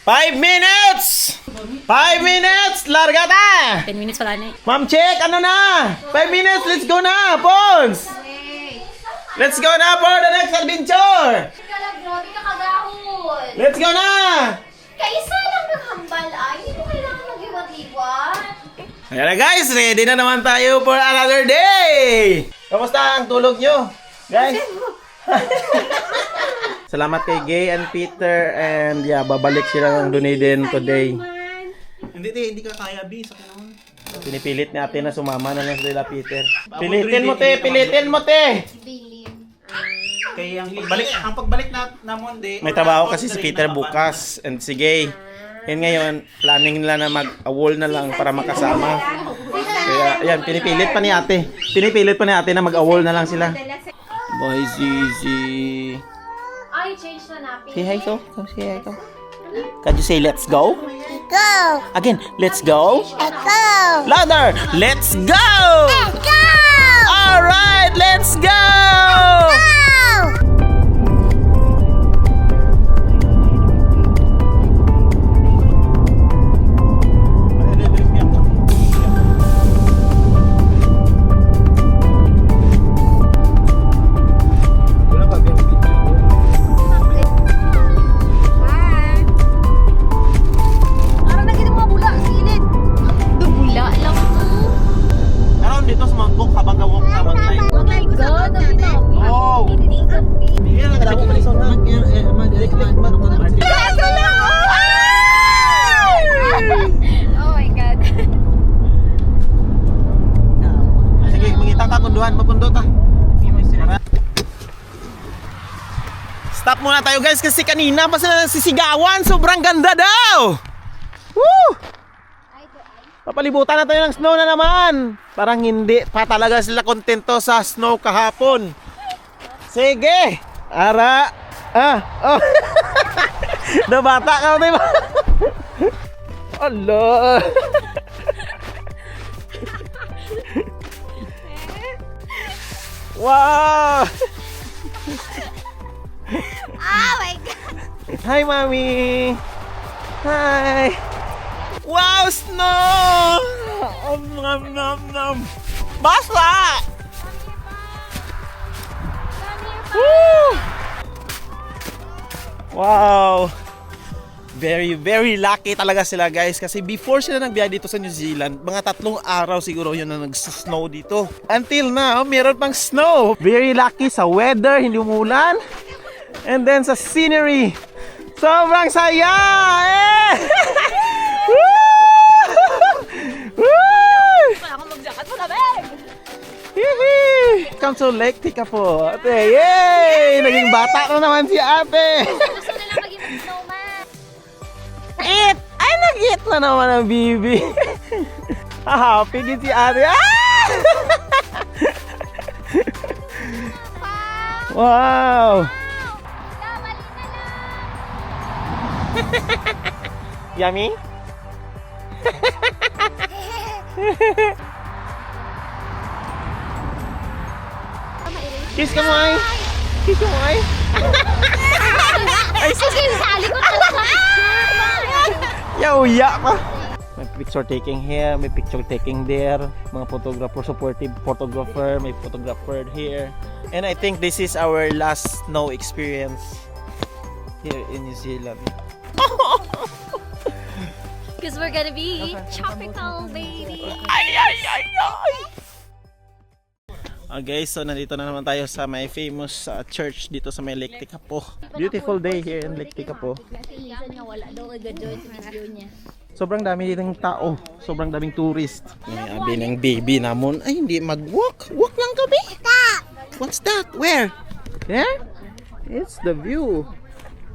Five minutes! Five minutes! Largata! 10 minutes wala na eh. Ma'am Check, ano na? Five minutes, let's go na, Pons! Let's go na for the next adventure! Ka lang, grabe ka kagahon. Let's go na! Kaisa lang naghambal ay, hindi mo kailangan mag-iwat-iwat. Ayan na guys, ready na naman tayo for another day! Kamusta ang tulog nyo? Guys? Salamat kay Gay and Peter and yeah, babalik sila ng Dunedin today. Hindi, te, hindi ka kaya, B. Sa naman. Pinipilit ni ate na sumama na lang sila Peter. Pilitin mo te, pilitin mo te! Kaya ang pagbalik, ang pagbalik na, na Monday, May trabaho kasi si Peter bukas and si Gay. Yan ngayon, planning nila na mag-awol na lang para makasama. Kaya, yan, pinipilit pa ni ate. Pinipilit pa ni ate na mag-awol na lang sila. Boy, Zizi. Change na natin. Say hi, so. Come say hi, come. Can you say let's go? Go! Again, let's go. Go! Louder, let's go! Go! All right, let's go! Go! Tayo guys kasi kanina pa sila sisigawan. Sobrang ganda daw! Woo! Papalibutan na tayo ng snow na naman. Parang hindi pa talaga sila kontento sa snow kahapon. Sige! Ara! Ah! Oh! Nabata ka, di ba? Allah! wow! Oh my God! Hi, Mami! Hi! Wow, snow! Om nom nom nom! Basa! Woo! Wow! Very, very lucky talaga sila guys kasi before sila nagbiyahe dito sa New Zealand, mga tatlong araw siguro yun na nag-snow dito. Until now, meron pang snow. Very lucky sa weather, hindi umulan. And then sa scenery, sobrang saya! Eh! Woo! Hihi! Come to Lake Tikapo. Ate, yay! Naging bata na naman si ate. Gusto nila maging snowman. Eat! Ay, nag-eat na naman ang bibi. Happy din si ate. Ah! wow! Yummy? Kiss ka mo ay. Kiss ka mo ay. ay, Kasi sali ko talaga. Yauya pa. May picture taking here, may picture taking there. Mga photographer, supportive photographer, may photographer here. And I think this is our last snow experience here in New Zealand. Because we're gonna be tropical, baby. Ay, ay, ay, ay! Okay, so nandito na naman tayo sa may famous uh, church dito sa may Lake Tekapo. Beautiful day here in Lake niya. Sobrang dami ditong tao. Sobrang daming tourist. May abi ng baby namon. Ay, hindi mag-walk. Walk lang kami. What's that? Where? There? It's the view.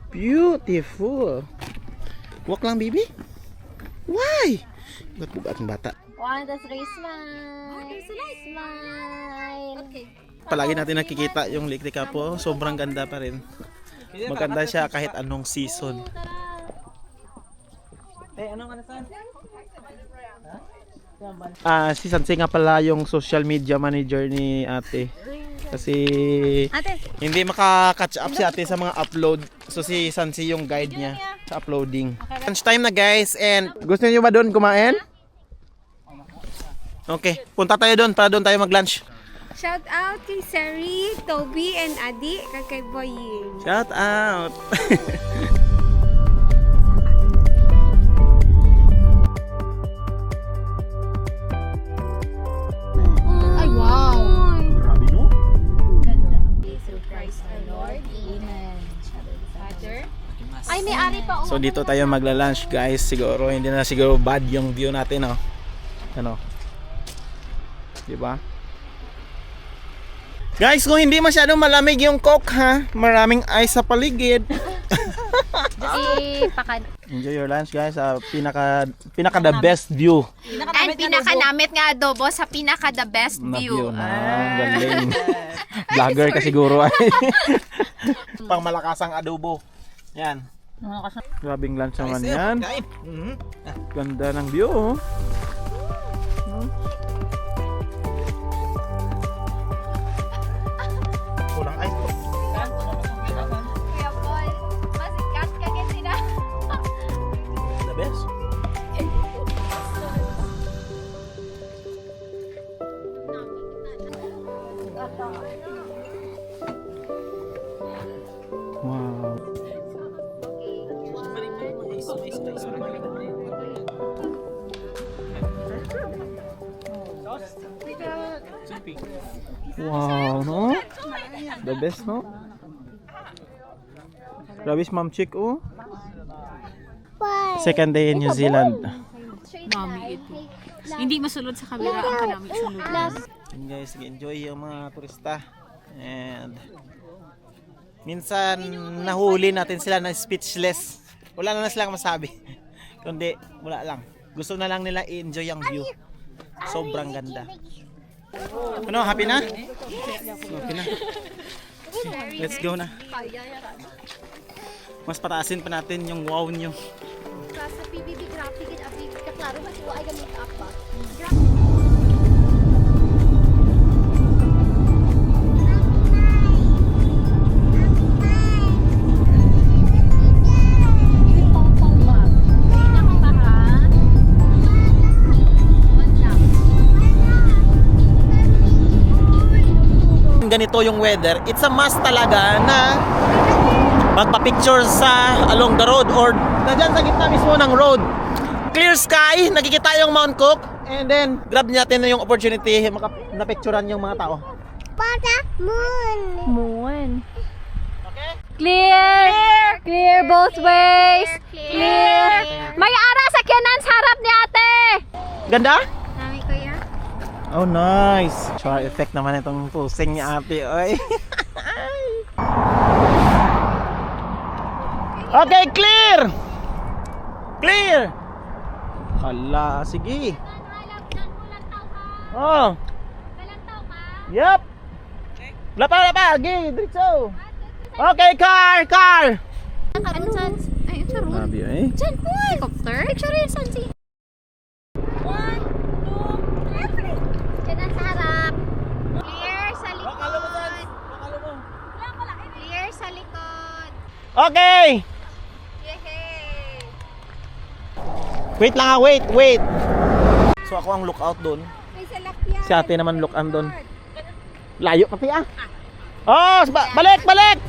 Beautiful. Walk lang, baby? Why? Bugat-bugat ang bata. One, two, three, smile. Smile. Okay. Palagi natin nakikita yung Lake Tekapo. Sobrang ganda pa rin. Maganda siya kahit anong season. Eh, anong ano saan? Ah, si Sansi nga pala yung social media manager ni ate. Kasi Ate, hindi maka-catch up si ate sa mga upload. So si Sansi yung guide niya. Sa uploading. Lunch time na guys and gusto niyo ba doon kumain? Okay, punta tayo doon para doon tayo mag-lunch. Shout out kay Sari, Toby, and Adi, kay Boyin. Shout out. Ay, may ari pa. So dito tayo magla-lunch guys. Siguro hindi na siguro bad yung view natin, oh. Ano? 'Di ba? Guys, kung hindi masyadong malamig yung coke ha, maraming ice sa paligid. Ipakan. Enjoy your lunch guys. sa pinaka pinaka the best view And pinakanamit nga adobo sa pinaka the best na view. view na galing. Vlogger ka siguro ay. Pang malakasang adobo. Yan. Grabing lunch naman yan. Ganda ng view. oh. The best, no? Grabe si Ma'am Chick, oh. Second day in New Zealand. Mami ito. Hindi masulod sa kabila ang kanami sulod. Yun guys, enjoy yung mga turista. And minsan nahuli natin sila na speechless. Wala na, na silang masabi. Kundi wala lang. Gusto na lang nila i-enjoy ang view. Sobrang ganda. Ano, happy na? Okay na. Let's go na. Mas pataasin pa natin yung wow nyo. Sa PBB graphic, at PBB kaklaro, mas ay gamit up ba? Ganito yung weather, it's a must talaga na magpa-picture sa along the road or na dyan sa gitna mismo ng road. Clear sky, nakikita yung Mount Cook, and then grab natin na yung opportunity maka na-picturean yung mga tao. Para moon. Moon. Clear. Clear both ways. Clear. May ara sa kinan sa harap ni ate. Ganda? Oh, nice. Char effect naman itong pusing ni ate. Oy. okay, clear! Clear! Hala, sige. Oh. Yep. Wala pa, wala pa. Gay, diretso. Okay, car, car. San? Ay, ito ron. Grabe eh. Diyan po. Helicopter? Picture yun san si. One, two, three. Diyan na sa harap. Clear sa likod. Clear sa likod. Okay. Yehey! Wait lang ah, wait, wait. So ako ang lookout doon. May salakyan. Si ate naman look doon. Layo pati ah. Oh, ba- balik, balik.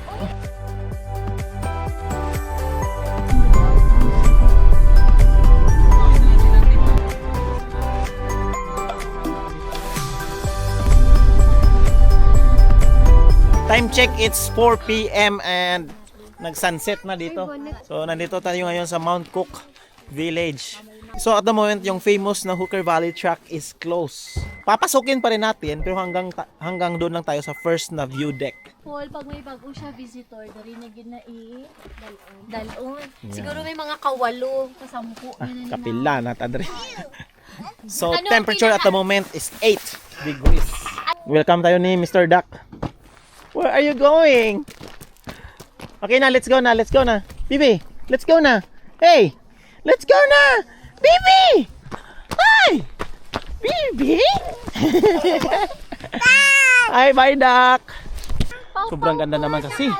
Time check, it's 4 p.m. and nag-sunset na dito. So, nandito tayo ngayon sa Mount Cook Village. So, at the moment, yung famous na Hooker Valley track is closed. Papasukin pa rin natin, pero hanggang hanggang doon lang tayo sa first na view deck. Paul, pag may bago siya visitor, dari na gina i dalon. Siguro may mga kawalo, kasampu. Ah, kapila na tadre. so, Ano temperature at the moment is 8 degrees. Welcome tayo ni Mr. Duck. Where are you going? Okay na, let's go na, let's go na. Bibi, let's go na. Hey, let's go na. Bibi! Hi! Bibi! Hi, bye, Duck. Sobrang ganda naman kasi.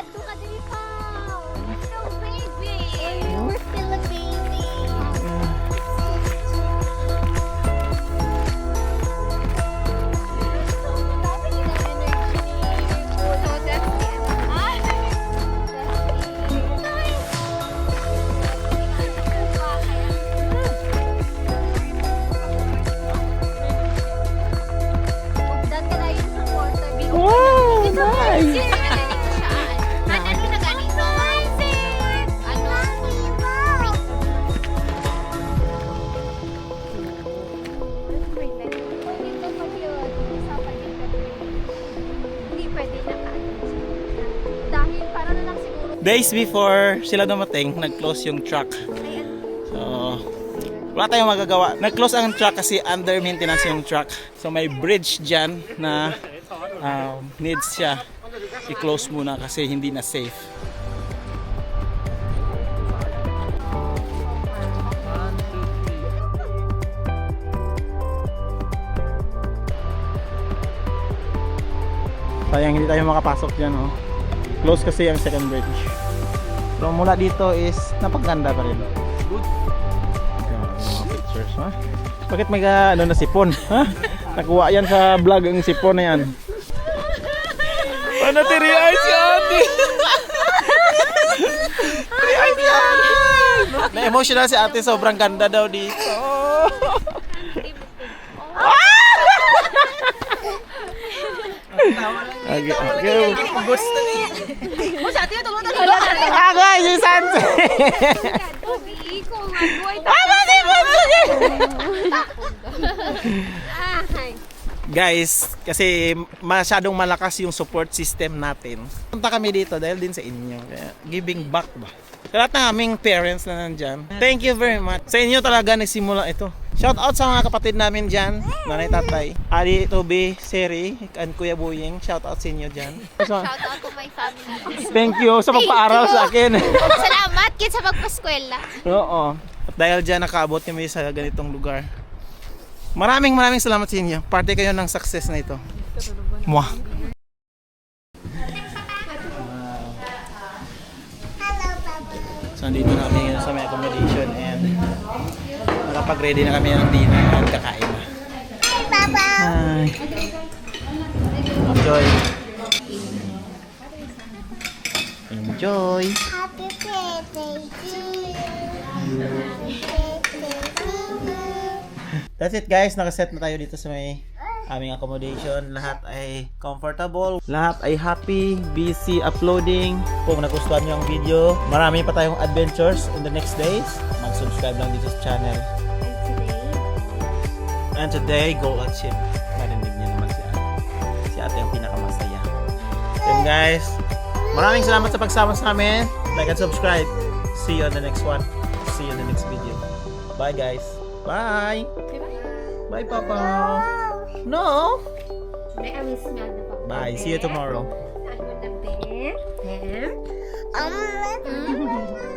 Days before sila dumating, nag-close yung truck. So, wala tayong magagawa. Nag-close ang truck kasi under maintenance yung truck. So, may bridge dyan na um, needs siya i-close muna kasi hindi na safe. Sayang hindi tayo makapasok dyan oh. Close kasi ang second bridge. Pero mula dito is napaganda pa rin. Good. mga pictures ha. Bakit may ka, ano na sipon? Ha? Nakuha yan sa vlog ang sipon na yan. Ano tiri ay si ate? Tiri ay si ate! Na-emotional si ate, sobrang ganda daw dito. Okay, okay. Gusto ni. Ah, guys, si Sanse. Iko, mag-boy Ano si Sanse? Ay. Guys, kasi masyadong malakas yung support system natin. Punta kami dito dahil din sa inyo. Kaya giving back ba? Lahat ng aming parents na nandyan. Thank you very much. Sa inyo talaga nagsimula ito. Shout out sa mga kapatid namin dyan. Nanay, tatay. Ali, Toby, Seri, and Kuya Buying. Shout out sa inyo dyan. So, Shout out to my family. thank you sa pagpaaral sa akin. Salamat kid sa pagpaskwela. Oo. At dahil dyan nakaabot kami sa ganitong lugar. Maraming maraming salamat sa inyo. Parte kayo ng success na ito. Mwah. So nandito na kami ngayon sa may accommodation and nakapag-ready na kami ng dinner at kakain na. Hi! Enjoy! Enjoy! Happy birthday to you. That's it guys, nakaset na tayo dito sa may aming accommodation. Lahat ay comfortable. Lahat ay happy, busy uploading. Kung nagustuhan nyo ang video, marami pa tayong adventures in the next days. Mag-subscribe lang dito sa channel. And today, go at ship. Narinig niyo naman si ate. Si ate ang pinakamasaya. Then guys, maraming salamat sa pagsama sa amin. Like and subscribe. See you on the next one. See you in the next video. Bye guys. Bye. Bye, Papa. No. Bye. See you tomorrow. Um,